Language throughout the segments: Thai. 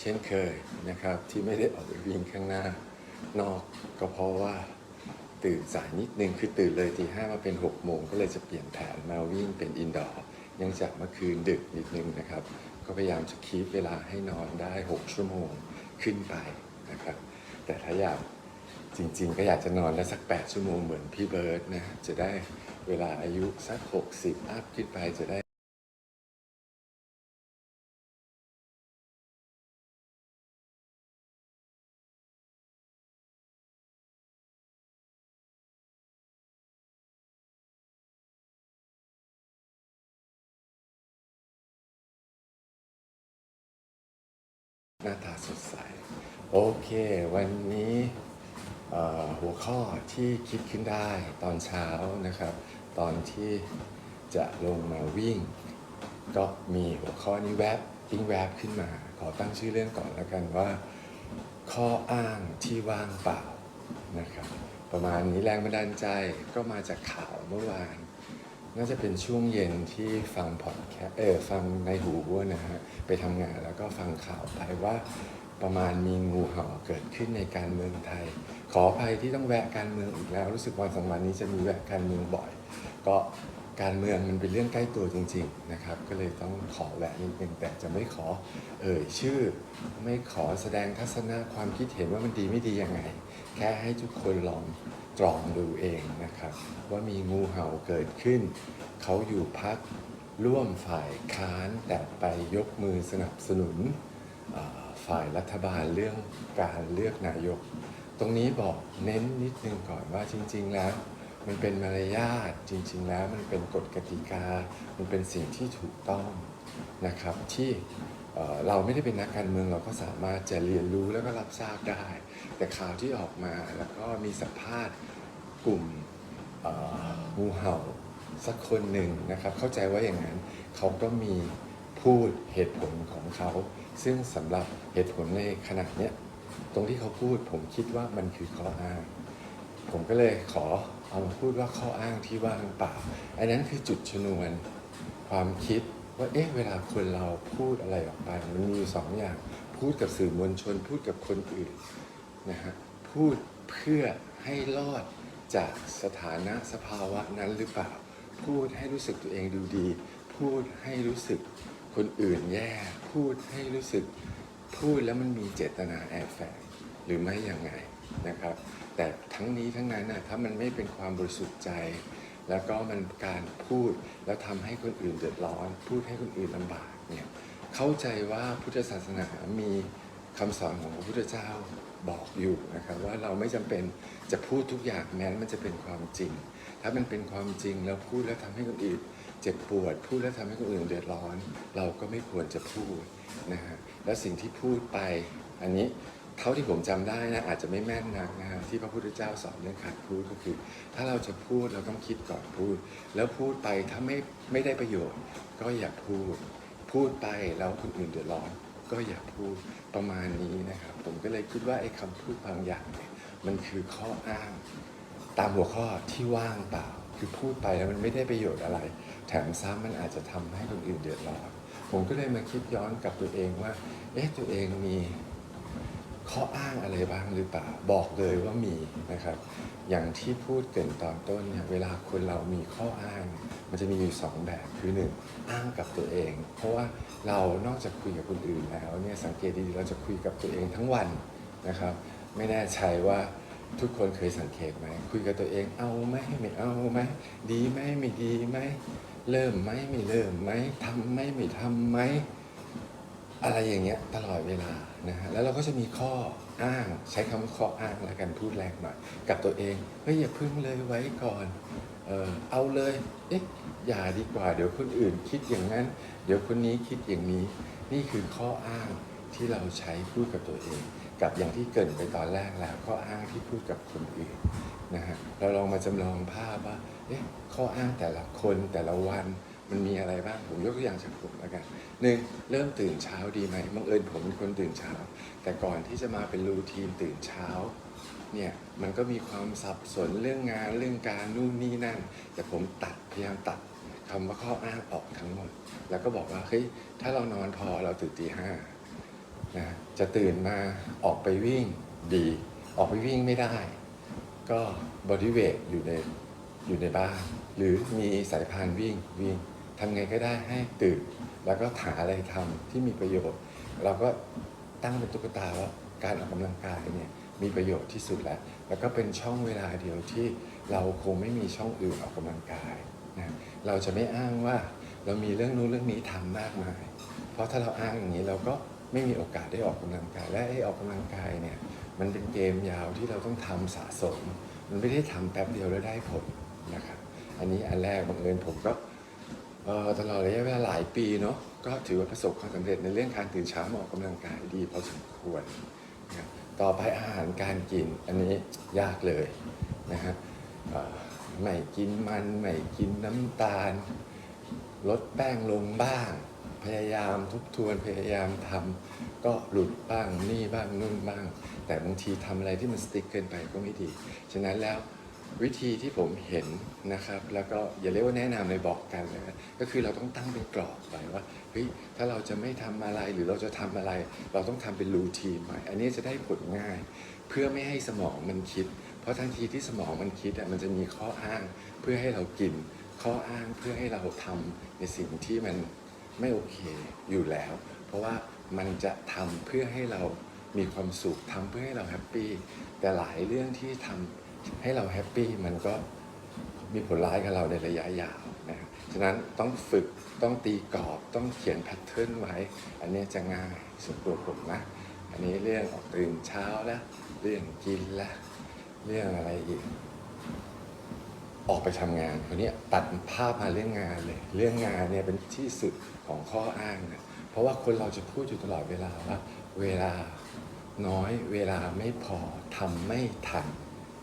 เช่นเคยนะครับที่ไม่ได้ออกไปวิ่งข้างหน้านอกก็เพราะว่าตื่นสายนิดนึงคือตื่นเลยทีห้ามาเป็น6กโมงก็เลยจะเปลี่ยนแผนมาวิ่งเป็นอินดอร์เนื่องจากเมื่อคืนดึกนิดนึงนะครับ ก็พยายามจะคีปเวลาให้นอนได้ 6 ชั่วโมงขึ้นไปนะครับ แต่ถ้าอยากจริงๆ ก็อยากจะนอนได้สัก 8 ชั่วโมงเหมือนพี่เบิร์ดนะจะได้เวลาอายุสัก 60 อัพขึ้นไปจะได้ น้าตาสดใส โอเค วันนี้หัวข้อที่คิดขึ้นได้ตอนเช้านะครับ ตอนที่จะลงมาวิ่ง ก็มีหัวข้อนี้แวบปิ้งแวบขึ้นมา ขอตั้งชื่อเรื่องก่อนแล้วกันว่า ข้ออ้างที่ว่างเปล่านะครับ ประมาณนี้แรงบันดาลใจก็มาจากข่าวเมื่อวาน น่าจะเป็นช่วงเย็นที่ฟังพอดแคสเออฟังในหูวัวนะฮะไปทำงานแล้วก็ฟังข่าวไปว่าประมาณมีงูเห่าเกิดขึ้นในการเมืองไทย ขออภัยที่ต้องแวะการเมืองอีกแล้ว รู้สึกวันสองวันนี้จะมีแวะการเมืองบ่อย ก็การเมืองมันเป็นเรื่องใกล้ตัวจริง ๆนะครับ ก็เลยต้องขอแวะนิดนึงแต่จะไม่ขอเอ่ยชื่อ ไม่ขอแสดงทัศนะความคิดเห็นว่ามันดีไม่ดียังไง แค่ให้ทุกคนลองตรองดูเองนะครับ ว่ามีงูเห่าเกิดขึ้น เขาอยู่พักร่วมฝ่ายค้านแต่ไปยกมือสนับสนุนฝ่ายรัฐบาลเรื่องการเลือกนายก ตรงนี้บอกเน้นนิดนึงก่อนว่าจริง ๆ แล้ว มันเป็นมารยาทจริง ๆ แล้วมันเป็นกฎกติกา มันเป็นสิ่งที่ถูกต้องนะครับที่ เราไม่ได้เป็นนักการเมืองเราก็สามารถจะเรียนรู้แล้วก็รับทราบได้ แต่ข่าวที่ออกมาแล้วก็มีสัมภาษณ์กลุ่มงูเห่าสักคนหนึ่งนะครับ เข้าใจว่าอย่างนั้นเขาก็มีพูดเหตุผลของเขา ซึ่งสำหรับเหตุผลในขณะเนี้ยตรงที่เขาพูดผมคิดว่ามันคือข้ออ้าง ผมก็เลยขอเอามาพูดว่าข้ออ้างที่ว่างเปล่า อันนั้นคือจุดชนวนความคิด ว่าเอ๊ะเวลาคนเราพูดอะไรออกไปมันมีสองอย่าง พูดกับสื่อมวลชน พูดกับคนอื่นนะฮะพูดเพื่อให้รอดจากสถานะสภาวะนั้นหรือเปล่า พูดให้รู้สึกตัวเองดูดี พูดให้รู้สึกคนอื่นแย่ พูดให้รู้สึกพูดแล้วมันมีเจตนาแอบแฝงหรือไม่อย่างไงนะครับ แต่ทั้งนี้ทั้งนั้นนะถ้ามันไม่เป็นความบริสุทธิ์ใจ แล้วก็มันการพูดแล้วทำให้คนอื่นเดือดร้อน พูดให้คนอื่นลำบากเนี่ยเข้าใจว่าพุทธศาสนามีคำสอนของพระพุทธเจ้าบอกอยู่นะครับว่าเราไม่จำเป็นจะพูดทุกอย่างแม้มันจะเป็นความจริง ถ้ามันเป็นความจริงแล้วพูดแล้วทำให้คนอื่นเจ็บปวด พูดแล้วทำให้คนอื่นเดือดร้อน เราก็ไม่ควรจะพูดนะฮะแล้วสิ่งที่พูดไปอันนี้ เท่าที่ผมจำได้นะอาจจะไม่แม่นนักนะฮะที่พระพุทธเจ้าสอนเรื่องขาดพูดก็คือ ถ้าเราจะพูดเราต้องคิดก่อนพูด แล้วพูดไปถ้าไม่ไม่ได้ประโยชน์ ก็อย่าพูด พูดไปแล้วคนอื่นเดือดร้อน ก็อย่าพูดประมาณนี้นะครับ ผมก็เลยคิดว่าไอ้คำพูดบางอย่างเนี่ยมันคือข้ออ้าง ตามหัวข้อที่ว่างเปล่า คือพูดไปแล้วมันไม่ได้ประโยชน์อะไร แถมซ้ำมันอาจจะทำให้คนอื่นเดือดร้อนผมก็เลยมาคิดย้อนกับตัวเองว่าเอ๊ะตัวเองมี ข้ออ้างอะไรบ้างหรือเปล่าบอกเลยว่ามีนะครับ อย่างที่พูดเกินตอนต้นเนี่ยเวลาคนเรามีข้ออ้าง มันจะมีอยู่สองแบบคือหนึ่งอ้างกับตัวเอง เพราะว่าเรานอกจากคุยกับคนอื่นแล้วเนี่ยสังเกตดีๆเราจะคุยกับตัวเองทั้งวันนะครับ ไม่แน่ใจว่าทุกคนเคยสังเกตไหมคุยกับตัวเองเอาไหมไม่เอาไหมดีไหมไม่ดีไหมเริ่มไหมไม่เริ่มไหมทำไหมไม่ทำไหม อะไรอย่างเงี้ยตลอดเวลานะฮะแล้วเราก็จะมีข้ออ้างใช้คำว่าข้ออ้างแล้วกันพูดแรงหน่อยกับตัวเองเฮ้ยอย่าพึ่งเลยไว้ก่อนเออเอาเลยเอ๊ะอย่าดีกว่า เดี๋ยวคนอื่นคิดอย่างนั้น เดี๋ยวคนนี้คิดอย่างนี้ นี่คือข้ออ้างที่เราใช้พูดกับตัวเอง กับอย่างที่เกรินไปตอนแรกแล้วข้ออ้างที่พูดกับคนอื่นนะฮะเราลองมาจำลองภาพว่าเอ๊ะข้ออ้างแต่ละคนแต่ละวัน มันมีอะไรบ้าง ผมยกตัวอย่างจากผมแล้วกันหนึ่งเริ่มตื่นเช้าดีไหมบังเอิญผมเป็นคนตื่นเช้า แต่ก่อนที่จะมาเป็นรูทีนตื่นเช้าเนี่ยมันก็มีความสับสนเรื่องงานเรื่องการนู่นนี่นั่น แต่ผมตัดพยายามตัดคำว่าข้ออ้างออกทั้งหมด แล้วก็บอกว่าเฮ้ยถ้าเรานอนพอเราตื่นตีห้านะจะตื่นมาออกไปวิ่งดี ออกไปวิ่งไม่ได้ ก็บริเวทอยู่ในอยู่ในบ้าน หรือมีสายพานวิ่งวิ่ง ทำไงก็ได้ให้ตื่น แล้วก็หาอะไรทำที่มีประโยชน์ เราก็ตั้งเป็นตุ๊กตาว่าการออกกำลังกายเนี่ยมีประโยชน์ที่สุดแล้ว แล้วก็เป็นช่องเวลาเดียวที่เราคงไม่มีช่องอื่นออกกำลังกายนะเราจะไม่อ้างว่าเรามีเรื่องนู้นเรื่องนี้ทำมากมาย เพราะถ้าเราอ้างอย่างนี้เราก็ไม่มีโอกาสได้ออกกำลังกาย และไอ้ออกกำลังกายเนี่ยมันเป็นเกมยาวที่เราต้องทำสะสม มันไม่ได้ทำแป๊บเดียวแล้วได้ผลนะครับ อันนี้อันแรกบังเอิญผมก็ ตลอดระยะเวลาหลายปีเนาะก็ถือว่าประสบความสำเร็จในเรื่องการตื่นเช้ามาออกกำลังกายดีพอสมควรนะต่อไปอาหารการกินอันนี้ยากเลยนะฮะไม่กินมันไม่กินน้ำตาล ลดแป้งลงบ้าง พยายามทบทวนพยายามทำก็หลุดบ้างนี่บ้างนู่นบ้าง แต่บางทีทำอะไรที่มันสติ๊กเกินไปก็ไม่ดี ฉะนั้นแล้ว วิธีที่ผมเห็นนะครับ แล้วก็อย่าเรียกว่าแนะนำเลยบอกกันเลยนะก็คือเราต้องตั้งเป็นกรอบไว้ว่าเฮ้ยถ้าเราจะไม่ทำอะไรหรือเราจะทำอะไร เราต้องทำเป็นรูทีนใหม่อันนี้จะได้ผลง่าย เพื่อไม่ให้สมองมันคิด เพราะทันทีที่สมองมันคิดอะมันจะมีข้ออ้างเพื่อให้เรากิน ข้ออ้างเพื่อให้เราทำในสิ่งที่มันไม่โอเคอยู่แล้ว เพราะว่ามันจะทำเพื่อให้เรามีความสุขทำเพื่อให้เราแฮปปี้แต่หลายเรื่องที่ทำ ให้เราแฮปปี้มันก็มีผลร้ายกับเราในระยะยาวนะครับฉะนั้นต้องฝึกต้องตีกรอบต้องเขียนแพทเทิร์นไว้ อันนี้จะง่ายส่วนตัวผมนะ อันนี้เรื่องออกตื่นเช้าแล้ว เรื่องกินแล้วเรื่องอะไรอีก ออกไปทำงานคนนี้ตัดภาพมาเรื่องงานเลย เรื่องงานเนี่ยเป็นที่สุดของข้ออ้างนะเพราะว่าคนเราจะพูดอยู่ตลอดเวลาว่าเวลาน้อยเวลาไม่พอทำไม่ทัน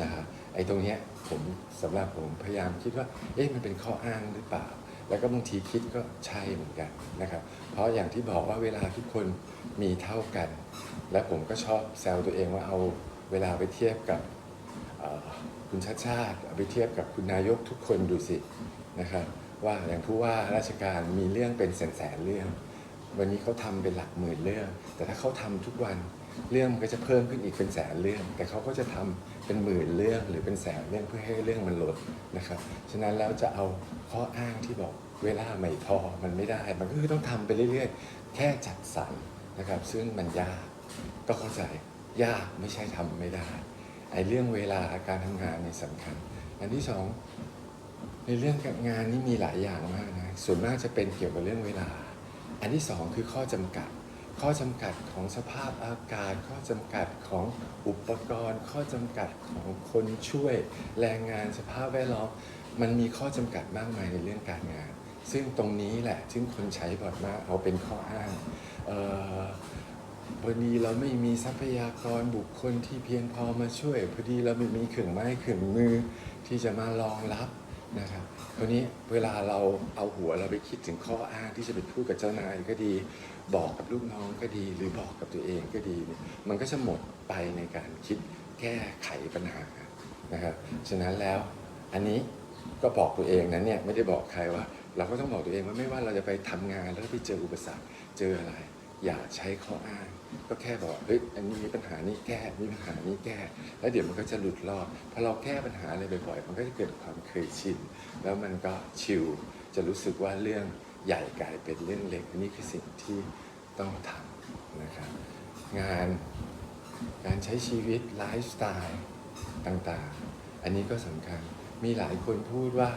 นะครับไอ้ตรงเนี้ยผมสำหรับผมพยายามคิดว่าเอ๊ะมันเป็นข้ออ้างหรือเปล่า แล้วก็บางทีคิดก็ใช่เหมือนกันนะครับเพราะอย่างที่บอกว่าเวลาทุกคนมีเท่ากัน และผมก็ชอบแซวตัวเองว่าเอาเวลาไปเทียบกับคุณชาติชาติเอาไปเทียบกับคุณนายกทุกคนดูสินะครับว่าอย่างผู้ว่าราชการมีเรื่องเป็นแสนแสนๆเรื่อง วันนี้เขาทำเป็นหลักหมื่นเรื่อง แต่ถ้าเขาทำทุกวัน เรื่องมันก็จะเพิ่มขึ้นอีกเป็นแสนเรื่อง แต่เขาก็จะทำเป็นหมื่นเรื่องหรือเป็นแสนเรื่องเพื่อให้เรื่องมันลดนะครับฉะนั้นแล้วจะเอาข้ออ้างที่บอกเวลาไม่พอมันไม่ได้ มันก็คือต้องทำไปเรื่อยๆ แค่จัดสรรนะครับ ซึ่งมันยากก็เข้าใจยากไม่ใช่ทำไม่ได้ไอ้เรื่องเวลาการทำงานนี่สำคัญ อันที่สองในเรื่องการงานนี่มีหลายอย่างมากนะส่วนมากจะเป็นเกี่ยวกับเรื่องเวลา อันที่สองคือข้อจำกัด ข้อจำกัดของสภาพอากาศ ข้อจำกัดของอุปกรณ์ ข้อจำกัดของคนช่วยแรงงานสภาพแวดล้อมมันมีข้อจำกัดมากมายในเรื่องการงาน ซึ่งตรงนี้แหละซึ่งคนใช้บ่อยมากเอาเป็นข้ออ้างพอดีเราไม่มีทรัพยากรบุคคลที่เพียงพอมาช่วยพอดีเราไม่มีเครื่องไม้เครื่องมือที่จะมารองรับ นะครับคราวนี้เวลาเราเอาหัวเราไปคิดถึงข้ออ้างที่จะไปพูดกับเจ้านายก็ดีบอกกับลูกน้องก็ดีหรือบอกกับตัวเองก็ดีเนี่ยมันก็จะหมดไปในการคิดแก้ไขปัญหานะครับฉะนั้นแล้วอันนี้ก็บอกตัวเองนะเนี่ยไม่ได้บอกใครว่า เราก็ต้องบอกตัวเองว่าไม่ว่าเราจะไปทำงานแล้วไปเจออุปสรรคเจออะไร อย่าใช้ข้ออ้าง ก็แค่บอกเฮ้ยอันนี้มีปัญหานี้แก้มีปัญหานี้แก้ แล้วเดี๋ยวมันก็จะหลุดรอดพอเราแก้ปัญหาอะไรบ่อยๆมันก็จะเกิดความเคยชินแล้วมันก็ชิลจะรู้สึกว่าเรื่องใหญ่กลายเป็นเรื่องเล็กอันนี้คือสิ่งที่ต้องทำนะครับงานการใช้ชีวิตไลฟ์สไตล์ต่างๆ อันนี้ก็สำคัญมีหลายคนพูดว่า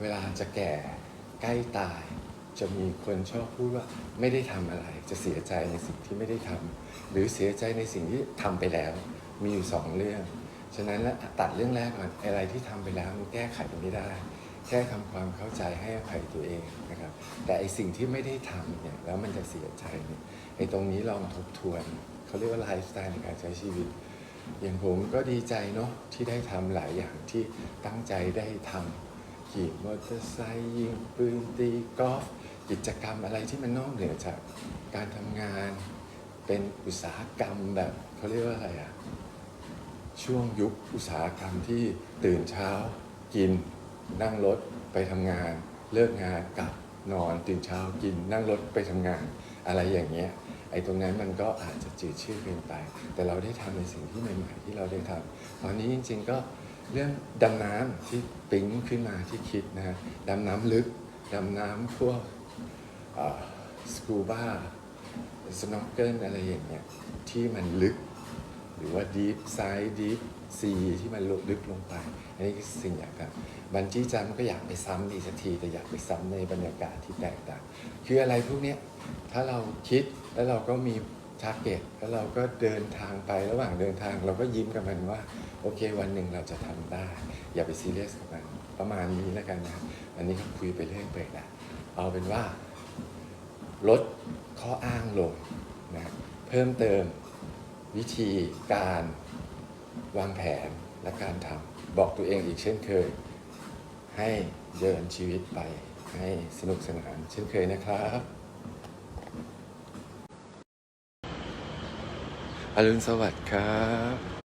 เวลาจะแก่ใกล้ตาย จะมีคนชอบพูดว่าไม่ได้ทำอะไร จะเสียใจในสิ่งที่ไม่ได้ทำหรือเสียใจในสิ่งที่ทำไปแล้ว มีอยู่สองเรื่อง ฉะนั้นแล้วตัดเรื่องแรกก่อนอะไรที่ทำไปแล้วมันแก้ไขไม่ได้ แค่ทำความเข้าใจให้อภัยตัวเองนะครับ แต่ไอสิ่งที่ไม่ได้ทำเนี่ยแล้วมันจะเสียใจเนี่ยไอตรงนี้ลองทบทวนเขาเรียกว่าไลฟ์สไตล์ในการใช้ชีวิตอย่างผมก็ดีใจเนาะที่ได้ทำหลายอย่างที่ตั้งใจได้ทำขี่มอเตอร์ไซค์ยิงปืนตีกอล์ฟ กิจกรรมอะไรที่มันนอกเหนือจากการทำงาน เป็นอุตสาหกรรมแบบเขาเรียกว่าอะไรอะช่วงยุคอุตสาหกรรมที่ตื่นเช้ากิน นั่งรถไปทำงาน เลิกงานกลับนอนตื่นเช้ากิน นั่งรถไปทำงาน อะไรอย่างเงี้ยไอ้ตรงนั้นมันก็อาจจะจืดชืดเกินไป แต่เราได้ทำในสิ่งที่ใหม่ๆที่เราได้ทำตอนนี้จริง ๆก็เรื่องดำน้ำที่ปิ๊งขึ้นมาที่คิดนะฮะดำน้ำลึกดำน้ำพวก สกูบ้าสโนว์เกิลอะไรอย่างเงี้ยที่มันลึก หรือว่า deep side deep sea ที่มันลึกลงไป อันนี้คือสิ่งอยากทำบันจี้จัมป์ก็อยากไปซ้ำอีกสักที แต่อยากไปซ้ำในบรรยากาศที่แตกต่าง คืออะไรพวกเนี้ยถ้าเราคิดแล้วเราก็มีทาร์เก็ตแล้วเราก็เดินทางไประหว่างเดินทาง เราก็ยิ้มกับมันว่า โอเควันหนึ่งเราจะทำได้ อย่าไปซีเรียสกับมันประมาณนี้แล้วกันนะ อันนี้ก็คุยไปเรื่อยเปื่อยละเอาเป็นว่า ลดข้ออ้างลงนะเพิ่มเติมวิธีการวางแผนและการทำบอกตัวเองอีกเช่นเคย ให้เดินชีวิตไปให้สนุกสนานเช่นเคยนะครับอรุณสวัสดิ์ครับ